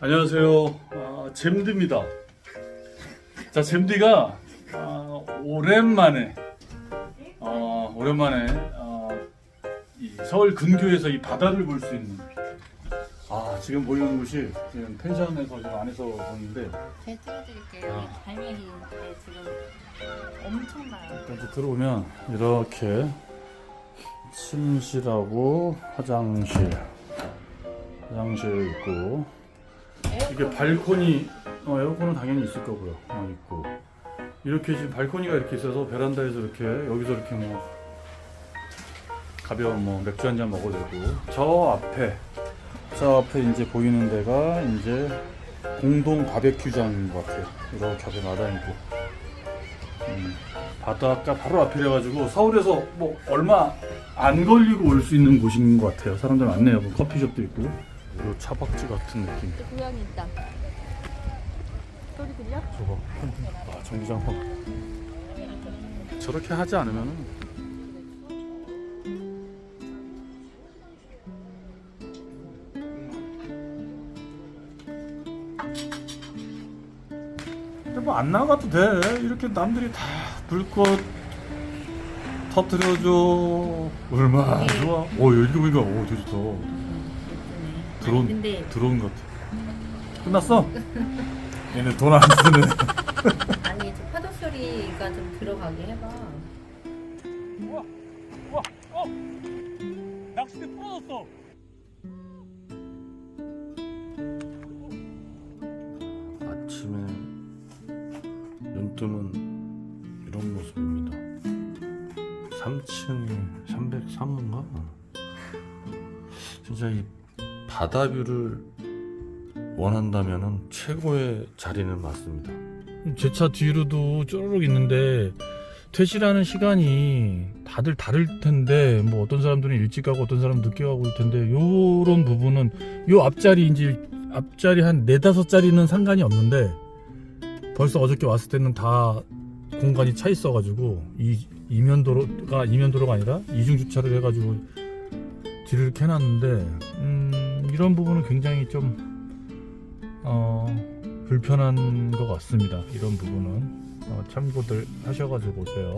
안녕하세요. 아, 잼드입니다. 자, 잼디가 아, 오랜만에 어, 오랜만에 어, 이 서울 근교에서 이 바다를 볼 수 있는 아 지금 보이는 곳이 지금 펜션에서 지금 안에서 보는데 제가 찍어드릴게요. 아. 갈매기인데 지금 엄청나요. 일단 이제 들어오면 이렇게 침실하고 화장실 화장실 있고 이게 발코니 어, 에어컨은 당연히 있을 거고요. 어, 있고. 이렇게 지금 발코니가 이렇게 있어서 베란다에서 이렇게 여기서 이렇게 뭐 가벼운 뭐 맥주 한 잔 먹어도 되고. 저 앞에 저 앞에 이제 보이는 데가 이제 공동 바베큐장인 것 같아요. 이렇게 앞에 마당 있고. 음, 바닷가 바로 앞이라 가지고 서울에서 뭐 얼마 안 걸리고 올 수 있는 곳인 것 같아요. 사람들 많네요. 뭐 커피숍도 있고 그리고 차박지 같은 느낌. 고양이 있다. 소리 들려? 저거 아 전기장판. 저렇게 하지 않으면은. 근데 뭐 안 나가도 돼. 이렇게 남들이 다 불꽃 터뜨려줘. 얼마나 좋아. 오 여기 보니까 오 되게 좋다 드론 근데 드론 같아 끝났어? 얘네 돈 안 쓰는 아니 저 파도 소리가 좀 들어가게 해봐. 우와, 우와, 어! 낚싯대 부러졌어. 아침에 눈 뜨면 이런 모습입니다. 3층에 303호인가? 진짜 이 바다 뷰를 원한다면 최고의 자리는 맞습니다. 제 차 뒤로도 쪼르륵 있는데 퇴실하는 시간이 다들 다를 텐데 뭐 어떤 사람들은 일찍 가고 어떤 사람은 늦게 가고 올 텐데 요런 부분은 요 앞자리 이제 앞자리 한 네다섯 자리는 상관이 없는데 벌써 어저께 왔을 때는 다 공간이 차 있어가지고 이 이면도로가 이면도로가 아니라 이중 주차를 해가지고 뒤를 캐놨는데 음, 이런 부분은 굉장히 좀 어, 불편한 것 같습니다. 이런 부분은 어, 참고들 하셔가지고 오세요.